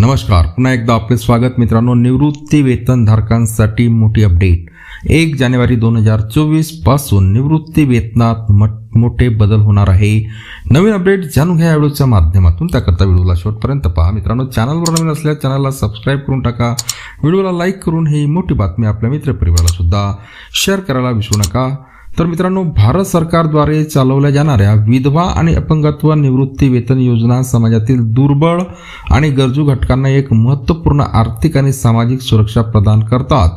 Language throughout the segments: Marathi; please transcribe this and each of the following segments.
नमस्कार. पुन्हा एकदा आपले स्वागत मित्रांनो. निवृत्ती वेतनधारकांसाठी मोठी अपडेट एक जानेवारी दोन हजार चोवीसपासून निवृत्ती वेतनात मोठे बदल होणार आहे. नवीन अपडेट जाणून घ्या या व्हिडिओच्या माध्यमातून. त्याकरता व्हिडिओला शेवटपर्यंत पहा. मित्रांनो चॅनलवर नवीन असल्यास चॅनलला सबस्क्राईब करून टाका. व्हिडिओला लाईक करून ही मोठी बातमी आपल्या मित्रपरिवाराला सुद्धा शेअर करायला विसरू नका. तर मित्रांनो भारत सरकारद्वारे चालवल्या जाणाऱ्या विधवा आणि अपंगत्व निवृत्ती वेतन योजना समाजातील दुर्बळ आणि गरजू घटकांना एक महत्त्वपूर्ण आर्थिक आणि सामाजिक सुरक्षा प्रदान करतात.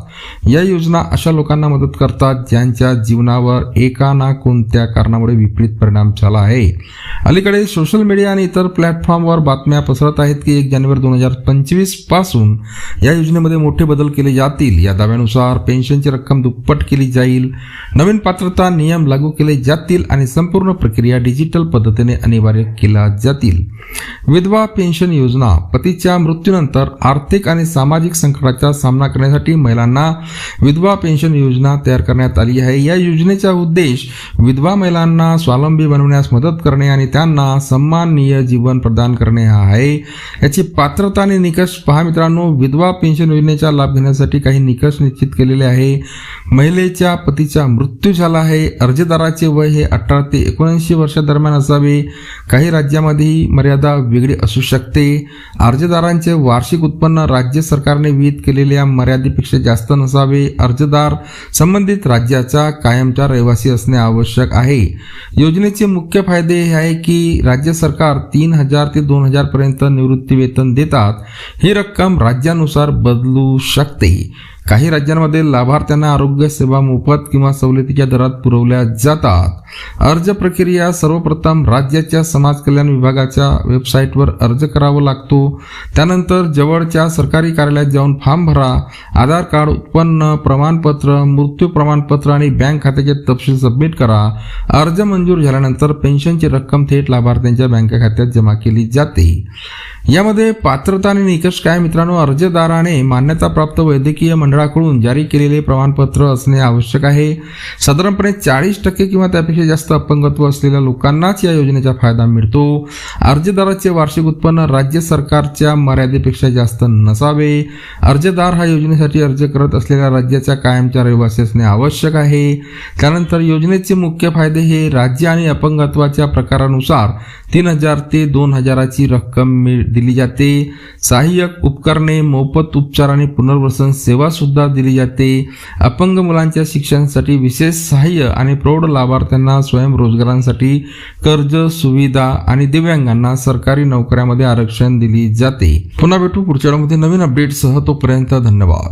या योजना अशा लोकांना मदत करतात ज्यांच्या जीवनावर एका ना कोणत्या कारणामुळे विपरीत परिणाम झाला आहे. अलीकडे सोशल मीडिया आणि इतर प्लॅटफॉर्मवर बातम्या पसरत आहेत की एक जानेवारी दोन हजार पंचवीसपासून या योजनेमध्ये मोठे बदल केले जातील. या दाव्यानुसार पेन्शनची रक्कम दुप्पट केली जाईल. नवीन पात्र पात्रता नियम लागू केले जातील आणि संपूर्ण प्रक्रिया डिजिटल पद्धतीने अनिवार्य केल्या जातील. विधवा पेन्शन योजना पतीच्या मृत्यूनंतर आर्थिक आणि सामाजिक संकटाचा सामना करण्यासाठी महिलांना विधवा पेन्शन योजना तयार करण्यात आली आहे. या योजनेचा उद्देश विधवा महिलांना स्वावलंबी बनवण्यास मदत करणे आणि त्यांना सन्माननीय जीवन प्रदान करणे हा आहे. याची पात्रता आणि निकष पहा मित्रांनो विधवा पेन्शन योजनेचा लाभ घेण्यासाठी काही निकष निश्चित केलेले आहे. महिलेच्या पतीचा मृत्यू झाला आहे. अर्जदाराचे वय हे अठरा ते एकोणऐंशी वर्षादरम्यान असावे. काही राज्यामध्ये ही मर्यादा वेगळी असू शकते. अर्जदारांचे वार्षिक उत्पन्न राज्य सरकारने विहित केलेल्या मर्यादेपेक्षा जास्त नसावे. अर्जदार संबंधित राज्याचा कायमचा रहिवासी असणे आवश्यक आहे. योजनेचे मुख्य फायदे हे आहे की राज्य सरकार तीन हजार ते दोन हजार पर्यंत निवृत्ती वेतन देतात. ही रक्कम राज्यानुसार बदलू शकते. काही राज्यांमध्ये लाभार्थ्यांना आरोग्य सेवा मोफत किंवा सवलतीच्या दरात पुरवल्या जातात. अर्ज प्रक्रिया सर्वप्रथम राज्याच्या समाज कल्याण विभागाच्या वेबसाईटवर अर्ज करावा लागतो. त्यानंतर जवळच्या सरकारी कार्यालयात जाऊन फॉर्म भरा. आधार कार्ड उत्पन्न प्रमाणपत्र मृत्यू प्रमाणपत्र आणि बँक खात्याचे तपशील सबमिट करा. अर्ज मंजूर झाल्यानंतर पेन्शनची रक्कम थेट लाभार्थ्यांच्या बँक खात्यात जमा केली जाते. यामध्ये पात्रता आणि निकष काय? मित्रांनो अर्जदाराने मान्यताप्राप्त वैद्यकीय मंडळ मंडळाकडून जारी केलेले प्रमाणपत्र असणे आवश्यक आहे. साधारणपणे चाळीस टक्के किंवा त्यापेक्षा जास्त अपंगत्व असलेल्या लोकांनाच या योजनेचा फायदा मिळतो. अर्जदाराचे वार्षिक उत्पन्न राज्य सरकारच्या मर्यादेपेक्षा जास्त नसावे. अर्जदार हा योजनेसाठी अर्ज करत असलेल्या राज्याच्या कायमच्या रहिवासी असणे आवश्यक आहे. त्यानंतर योजनेचे मुख्य फायदे हे राज्य आणि अपंगत्वाच्या प्रकारानुसार तीन हजार ते दोन हजाराची रक्कम मिळ दिली जाते. सहाय्यक उपकरणे मोफत उपचार आणि पुनर्वसन सेवा सुद्धा दिली जाते. अपंग मुलांच्या शिक्षणासाठी विशेष सहाय्य आणि प्रौढ लाभार्थ्यांना स्वयंरोजगारांसाठी कर्ज सुविधा आणि दिव्यांगांना सरकारी नोकऱ्यामध्ये आरक्षण दिली जाते. पुन्हा भेटू पुढच्या नवीन अपडेटसह तोपर्यंत धन्यवाद.